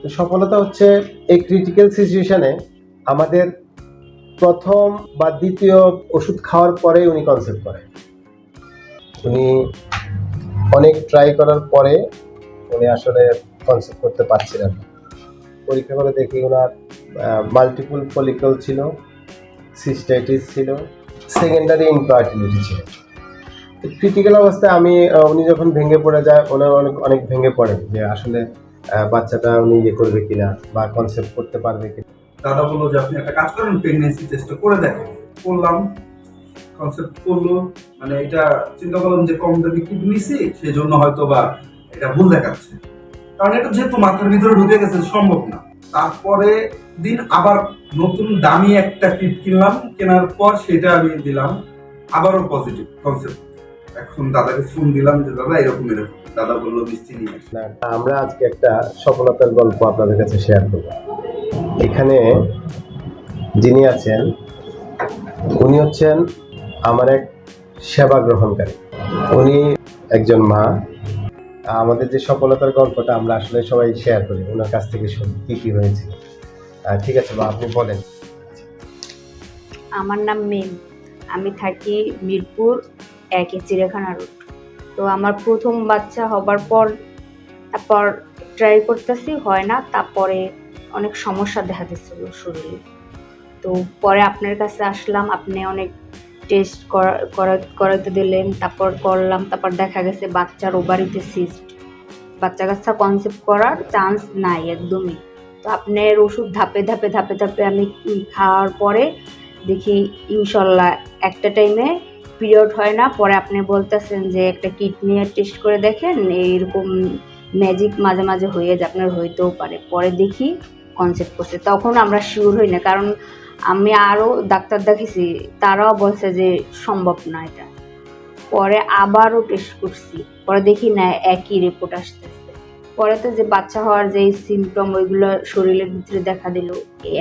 তো সফলতা হচ্ছে এই ক্রিটিক্যাল সিচুয়েশনে আমাদের প্রথম বা দ্বিতীয় ওষুধ খাওয়ার পরে উনি কনসেপ্ট করে উনি অনেক ট্রাই করার পরে উনি আসলে কনসেপ্ট করতে পারছিলেন পরীক্ষা করে দেখি ওনার মাল্টিপল ফলিকল ছিল সিস্টাইটিস ছিল সেকেন্ডারি ইনফার্টিলিটি ছিল। ক্রিটিক্যাল অবস্থায় আমি উনি যখন ভেঙে পড়ে যায়, ওনার অনেক অনেক ভেঙে পড়ে যে আসলে বাচ্চাটা উনি ইয়ে করবে কিনা বা কনসেপ্ট করতে পারবে কিনা। দাদা বলল যে আপনি একটা কাজ করেন প্রেগনেন্সি টেস্টটা করে দেখেন। করলাম কনসেপ্ট করল মানে এটা চিন্তা করলাম যে কম দামি কিট নিছি সেই জন্য হয়তো বা এটা ভুল দেখাচ্ছে। কারণ এটা যেহেতু মাথার ভিতরে ঢুকে গেছে, সম্ভব না। তারপরে দিন আবার নতুন দামি একটা কিট কিনলাম, কেনার পর সেটা আমি দিলাম, আবারও পজিটিভ কনসেপ্ট এখন দাদাকে ফোন দিলাম যে দাদা এরকম এরকম। দাদা বলল মিষ্টি নিয়ে আমরা আজকে একটা সফলতার গল্প আপনাদের কাছে শেয়ার করব। এখানে যিনি আছেন উনি হচ্ছেন আমার এক সেবা গ্রহণকারী। উনি একজন মা। আমাদের যে সফলতার গল্পটা আমরা আসলে সবাই শেয়ার করি ওনার কাছ থেকে শুনি কি কি হয়েছিল আহ, ঠিক আছে বা আপনি বলেন। আমার নাম মেম। আমি থাকি মিরপুর একে চিড়িয়াখানা রোড তো আমার প্রথম বাচ্চা হবার পর, তারপর ট্রাই করতেছি, হয় না, তারপরে অনেক সমস্যা দেখা দিচ্ছিল শরীরে। তো পরে আপনার কাছে আসলাম, আপনি অনেক টেস্ট করাতে দিলেন, তারপর করলাম, তারপর দেখা গেছে বাচ্চার ওভারিতে সিস্ট বাচ্চা কাচ্চা কনসেপ্ট করার চান্স নাই, একদমই। তো আপনার ওষুধ ধাপে ধাপে ধাপে ধাপে আমি খাওয়ার পরে দেখি ইনশাল্লাহ একটা টাইমে পিরিয়ড হয় না। পরে আপনি বলতেছেন যে একটা কিডনি টেস্ট করে দেখেন, এইরকম ম্যাজিক মাঝে মাঝে হয়ে যায়, আপনার হইতেও পারে। পরে দেখি কনসেপ্ট করছে। তখন আমরা শিওর হই না, কারণ আমি আরও ডাক্তার দেখেছি তারাও বলছে যে সম্ভব না এটা। পরে আবারও টেস্ট করছি। পরে দেখি না, একই রিপোর্ট আসতেছে। পরে তো যে বাচ্চা হওয়ার যে সিমটম ওইগুলো শরীরের ভিতরে দেখা দিল।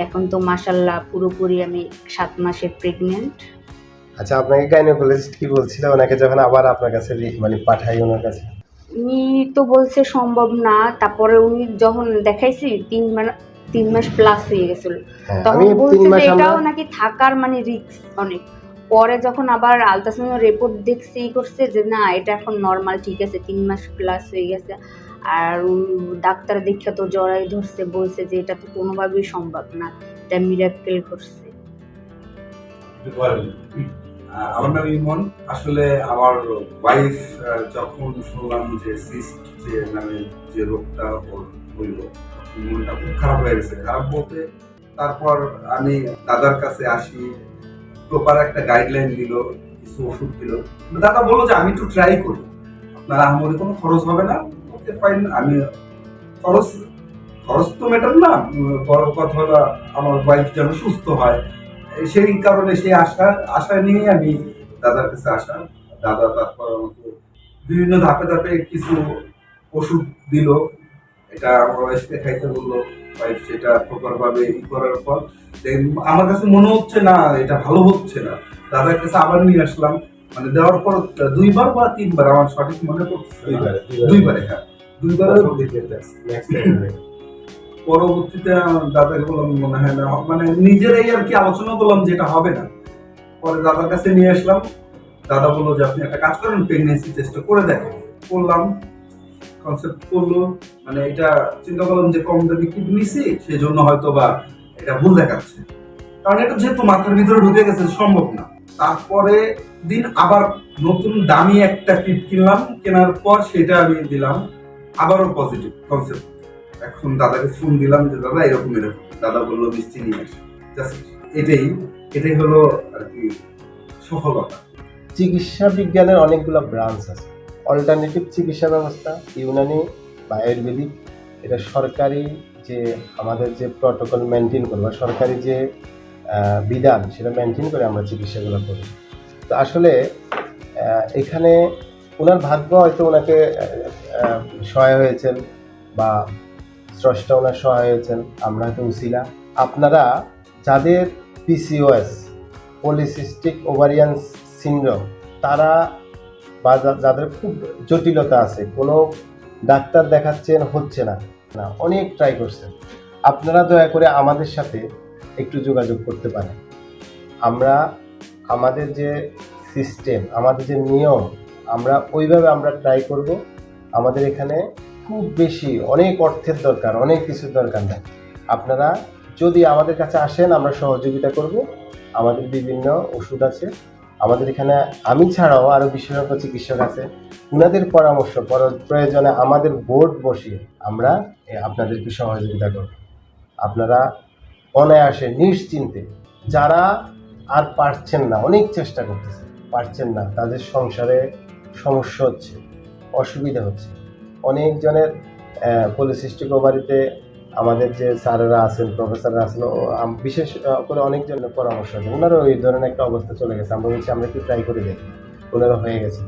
এখন তো মাসাল্লাহ পুরোপুরি আমি সাত মাসের প্রেগনেন্ট আচ্ছা আপনাকে গাইনোকোলজিস্ট কি বলছিল? ওনাকে যখন আবার আপনার কাছে মানে পাঠাই ওনার কাছে? উনি তো বলছে সম্ভব না তারপরে উনি যখন দেখাইছি তিন মাস তিন মাস প্লাস হয়ে গেছিল। হ্যাঁ তখন বলছে যে এটাও নাকি থাকার মানে রিস্ক অনেক। পরে যখন আবার আলট্রাসাউন্ড রিপোর্ট দেখছি ই করছে যে না এটা এখন নর্মাল ঠিক আছে তিন মাস প্লাস হয়ে গেছে। আর ডাক্তার দেখে তো জড়াই ধরছে বলছে যে এটা তো কোনোভাবেই সম্ভব না এটা মিরাক্কেল করছে। আহ, আমার নাম ইমন। আসলে আমার ওয়াইফ যখন শুনলাম যে সিস্ট যে মানে যে রোগটা ওর হইল মনটা খুব খারাপ হয়ে গেছে। খারাপ বলতে তারপর আমি দাদার কাছে আসি প্রপার একটা গাইডলাইন দিল, কিছু ওষুধ দিল। দাদা বলল যে আমি একটু ট্রাই করি। আপনার আহামরি কোনো খরচ হবে না? ওকে ফাইন আমি খরচ খরচ তো ম্যাটার না। বড় কথা হলো আমার ওয়াইফ যেন সুস্থ হয়। সেই কারণে সেই আশা আশা নিয়ে আমি দাদার কাছে আসা। দাদা তারপর আমাকে বিভিন্ন ধাপে ধাপে কিছু ওষুধ দিল। এটা আমার ওয়াইফকে খাইতে বলল। ওয়াইফ সেটা প্রপার ভাবে ই করার পর আমার কাছে মনে হচ্ছে না এটা ভালো হচ্ছে না। দাদার কাছে আবার নিয়ে আসলাম। মানে দেওয়ার পর দুইবার বা তিনবার আমার সঠিক মনে পড়ছে না। দুইবারে হ্যাঁ। দুইবারে। পরবর্তীতে দাদাকে বললাম মনে হয় না মানে নিজেরাই আর কি আলোচনা করলাম যেটা হবে না। পরে দাদার কাছে নিয়ে আসলাম। দাদা বলল যে, আপনি একটা কাজ করেন প্রেগনেন্সি টেস্টটা করে দেখেন। করলাম। কনসেপ্ট করল। মানে এটা চিন্তা করলাম যে কম দামি কিট নিছি সেই জন্য হয়তো বা এটা ভুল দেখাচ্ছে। কারণ এটা যেহেতু মাথার ভিতরে ঢুকে গেছে, সম্ভব না। তারপরে দিন আবার নতুন দামি একটা কিট কিনলাম। কেনার পর সেটা আমি দিলাম। আবারও পজিটিভ কনসেপ্ট এখন দাদাকে ফোন দিলাম যে, দাদা, এরকম এরকম। দাদা বলল, মিষ্টি নিয়ে আসি জাস্ট এটাই এটাই হলো আর কি সফলতা চিকিৎসা বিজ্ঞানের অনেকগুলো ব্রাঞ্চ আছে। অল্টারনেটিভ চিকিৎসা ব্যবস্থা, ইউনানি বা আয়ুর্বেদিক, এটা সরকারি যে আমাদের যে প্রটোকল মেনটেন করে বা সরকারি যে বিধান, সেটা মেনটেন করে আমরা চিকিৎসাগুলো করি। তো আসলে এখানে ওনার ভাগ্য হয়তো ওনাকে সহায় হয়েছেন বা স্রষ্টা ওনার সহায় হয়েছেন, আমরা হয়তো উসিলা। আপনারা যাদের পিসিওএস পলিসিস্টিক ওভারিয়ান সিন্ড্রোম তারা বা যাদের খুব জটিলতা আছে, কোনো ডাক্তার দেখাচ্ছেন, হচ্ছে না। না, অনেক ট্রাই করছেন। আপনারা দয়া করে আমাদের সাথে একটু যোগাযোগ করতে পারেন। আমরা আমাদের যে সিস্টেম আমাদের যে নিয়ম, আমরা ওইভাবে আমরা ট্রাই করব। আমাদের এখানে খুব বেশি, অনেক অর্থের দরকার, অনেক কিছুর দরকার নেই। আপনারা যদি আমাদের কাছে আসেন, আমরা সহযোগিতা করব। আমাদের বিভিন্ন ওষুধ আছে। আমাদের এখানে, আমি ছাড়াও আরও বিশেষজ্ঞ চিকিৎসক আছে। ওনাদের পরামর্শ, পর- প্রয়োজনে আমাদের বোর্ড বসিয়ে আমরা আপনাদেরকে সহযোগিতা করব। আপনারা অনায়াসে, নিশ্চিন্তে, যারা আর পারছেন না, অনেক চেষ্টা করতেছে, পারছেন না, তাদের সংসারে সমস্যা হচ্ছে, অসুবিধা হচ্ছে অনেকজনের পলিসিস্টিক ওভারিতে আমাদের যে স্যারেরা আছেন, প্রফেসররা আছেন বিশেষ করে অনেকজনের পরামর্শ আছে। ওনারও এই ধরনের একটা অবস্থা চলে গেছে। আমরা বলছি, আমরা একটু ট্রাই করে দেখি। ওনারা হয়ে গেছে।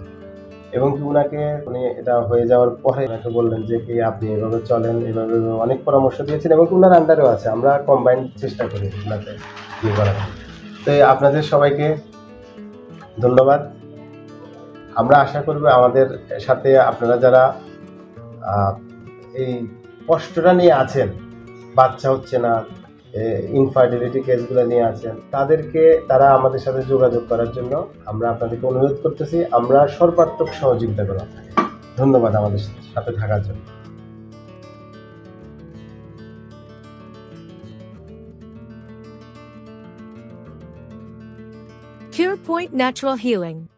এবং কি উনাকে, উনি এটা হয়ে যাওয়ার পরে ওনাকে বললেন যে, কি আপনি এভাবে চলেন, এভাবে অনেক পরামর্শ দিয়েছেন এবং ওনার আন্ডারেও আছে। আমরা কম্বাইন্ড চেষ্টা করি ওনাকে ইয়ে করার। তো আপনাদের সবাইকে ধন্যবাদ। আমরা আশা করব আমাদের সাথে আপনারা যারা এই কষ্টটা নিয়ে আছেন, বাচ্চা হচ্ছে না ইনফার্টিলিটি কেসগুলো নিয়ে আছেন, তাদেরকে তারা আমাদের সাথে যোগাযোগ করার জন্য আমরা আপনাদেরকে অনুরোধ করতেছি, আমরা সর্বাত্মক সহযোগিতা করব ধন্যবাদ আমাদের সাথে থাকার জন্য Pure Point Natural Healing.